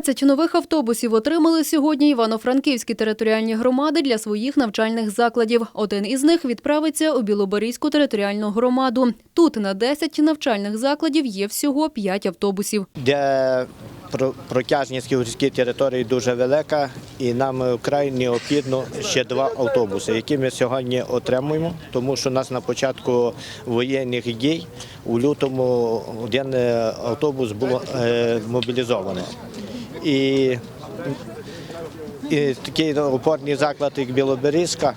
13 нових автобусів отримали сьогодні івано-франківські територіальні громади для своїх навчальних закладів. Один із них відправиться у Білоборізьку територіальну громаду. Тут на 10 навчальних закладів є всього 5 автобусів. де про- протяжність гірській території дуже велика, і нам вкрай необхідно ще два автобуси, які ми сьогодні отримуємо, тому що у нас на початку воєнних дій у лютому один е, автобус було е, мобілізовано. І, і такий опорний заклад, як Білоберізька,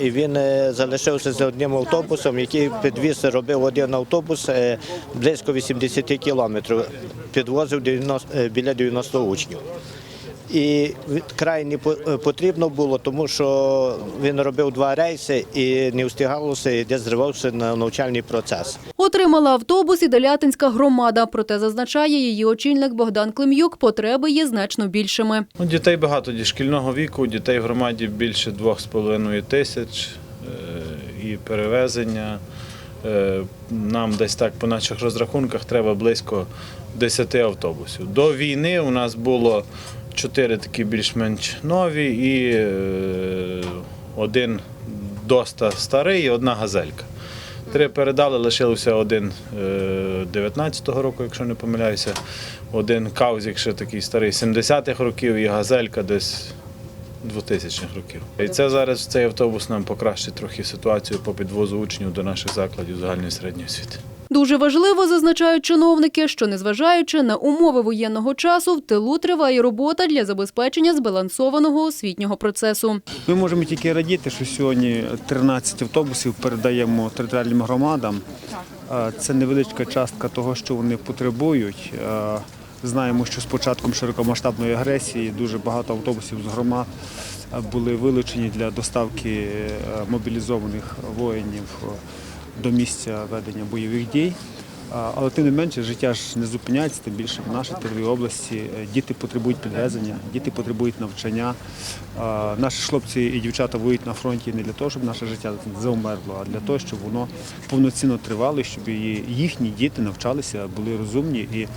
і він е, залишився з одним автобусом, який підвіз, робив один автобус е, близько 80 кілометрів, підвозив 90, е, біля 90 учнів. І від- крайні по- е, потрібно було, тому що він робив два рейси і не встигалося, і десь зривався на навчальний процес. Отримала автобус і Делятинська громада. Проте зазначає її очільник Богдан Клим'юк, потреби є значно більшими. Ну, дітей багато ді- шкільного віку, дітей в громаді більше 2,5 тисяч е, і перевезення. е, Нам десь так по наших розрахунках треба близько 10 автобусів. До війни у нас було 4 такі більш-менш нові і е, один доста старий і одна газелька. Три передали, лишився один е, 19-го року, якщо не помиляюся. Один каузік ще такий старий 70-х років і газелька десь 2000-х років. І це зараз цей автобус нам покращить трохи ситуацію по підвозу учнів до наших закладів загальної середньої освіти. Дуже важливо, зазначають чиновники, що незважаючи на умови воєнного часу, в тилу триває робота для забезпечення збалансованого освітнього процесу. Ми можемо тільки радіти, що сьогодні 13 автобусів передаємо територіальним громадам. Це невеличка частка того, що вони потребують. Знаємо, що з початком широкомасштабної агресії дуже багато автобусів з громад були вилучені для доставки е, мобілізованих воїнів до місця ведення бойових дій. Але тим не менше життя ж не зупиняється, тим більше в нашій території області е, діти потребують підвезення, діти потребують навчання. Наші хлопці і дівчата воюють на фронті не для того, щоб наше життя заумерло, а для того, щоб воно повноцінно тривало, щоб їхні діти навчалися, були розумні і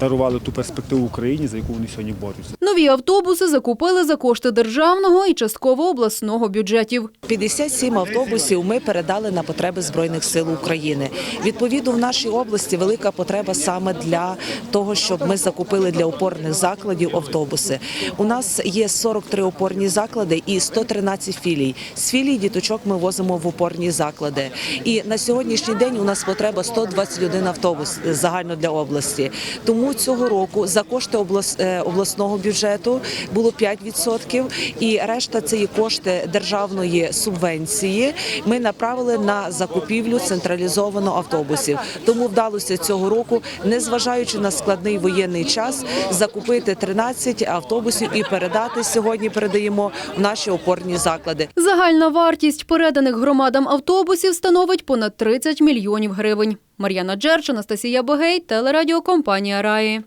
дарували ту перспективу Україні, за яку вони сьогодні борються. Нові автобуси закупили за кошти державного і частково обласного бюджетів. 57 автобусів ми передали на потреби Збройних сил України. Відповідно, в нашій області велика потреба саме для того, щоб ми закупили для опорних закладів автобуси. У нас є 43 опорні заклади і 113 філій. З філій діточок ми возимо в опорні заклади. І на сьогоднішній день у нас потреба 121 автобус загально для області. Тому цього року за кошти е, обласного бюджету було 5%, і решта це є кошти державної субвенції. Ми направили на закупівлю централізовано автобусів. Тому вдалося цього року, незважаючи на складний воєнний час, закупити 13 автобусів і передати сьогодні. Передаємо в наші опорні заклади. Загальна вартість переданих громадам автобусів становить понад 30 мільйонів гривень. Мар'яна Джерч, Анастасія Богей, телерадіокомпанія Раї.